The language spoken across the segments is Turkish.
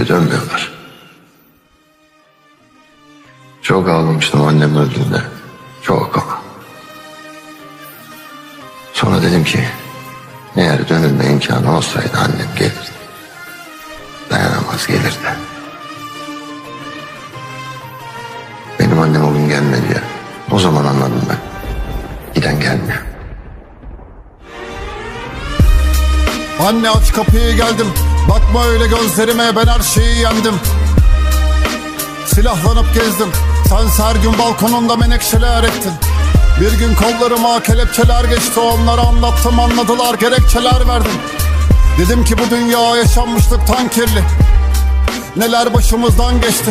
Geri dönmüyorlar. Çok ağlamıştım annem öldüğünde. Çok ama. Sonra dedim ki eğer dönülme imkanı olsaydı annem gelirdi. Dayanamaz gelirdi. Benim annem o gün gelmedi ya. O zaman anladım ben. Giden gelmiyor. Anne aç kapıyı geldim Bakma öyle gözlerime ben her şeyi yendim. Silahlanıp gezdim. Sen her gün balkonunda menekşeler ektin. Bir gün kollarıma kelepçeler geçti. Onlara anlattım anladılar gerekçeler verdim. Dedim ki bu dünya yaşanmışlıktan kirli. Neler başımızdan geçti.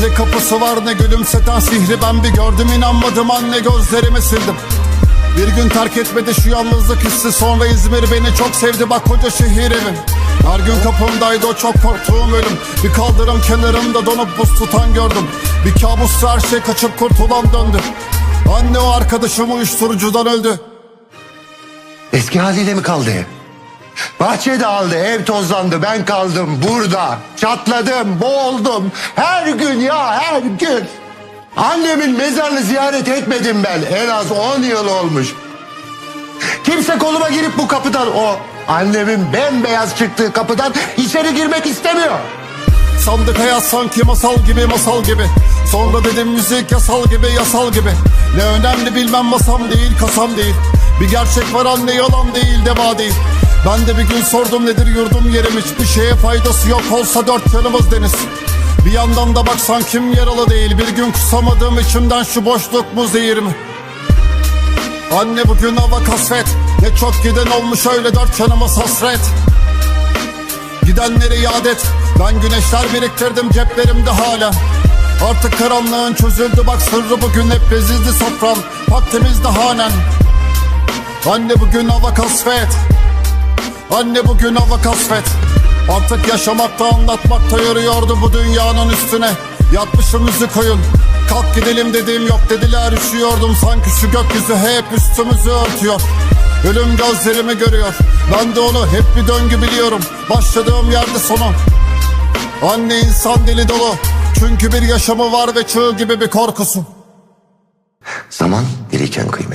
Ne kapısı var ne gülümseten sihri. Ben bir gördüm inanmadım anne gözlerimi sildim. Bir gün terk etmedi şu yalnızlık hissi. Sonra İzmir beni çok sevdi. Bak koca şehir evim Her gün kapımdaydı o çok korktuğum ölüm Bir kaldırım kenarında donup buz tutan gördüm Bir kabusla her şey kaçıp kurtulan döndü Anne o arkadaşım uyuşturucudan öldü Eski haliyle mi kaldı ev? Bahçe dağıldı, ev tozlandı, ben kaldım burada. Çatladım, boğuldum. Her gün ya, her gün. Annemin mezarını ziyaret etmedim ben. En az 10 yıl olmuş. Kimse koluma girip bu kapıdan o annemin bembeyaz çıktığı kapıdan içeri girmek istemiyor. Sandık hayat sanki masal gibi masal gibi. Sonra dedim müzik yasal gibi yasal gibi. Ne önemli bilmem masam değil kasam değil. Bir gerçek var anne yalan değil deva değil. Ben de bir gün sordum nedir yurdum yerim. Hiçbir şeye faydası yok olsa dört yanımız deniz. Bir yandan da baksan kim yaralı değil. Bir gün kusamadığım içimden şu boşluk mu zehir mi Anne bugün hava kasvet. Ne çok giden olmuş öyle dört yanımız hasret Gidenleri yad et Ben güneşler biriktirdim ceplerimde hala. Artık karanlığın çözüldü bak sırrı bugün hep bezizdi sofram. Bak temizdi hanen. Anne bugün hava kasvet. Anne bugün hava kasvet. Artık yaşamakta anlatmakta yürüyordu bu dünyanın üstüne. Yatmışım koyun Kalk gidelim dediğim yok dediler üşüyordum. Sanki şu gökyüzü hep üstümüzü örtüyor. Ölüm gözlerimi görüyor. Ben de onu hep bir döngü biliyorum. Başladığım yerde sonu. Anne insan deli dolu. Çünkü bir yaşamı var ve çığ gibi bir korkusu. Zaman vakti bolu.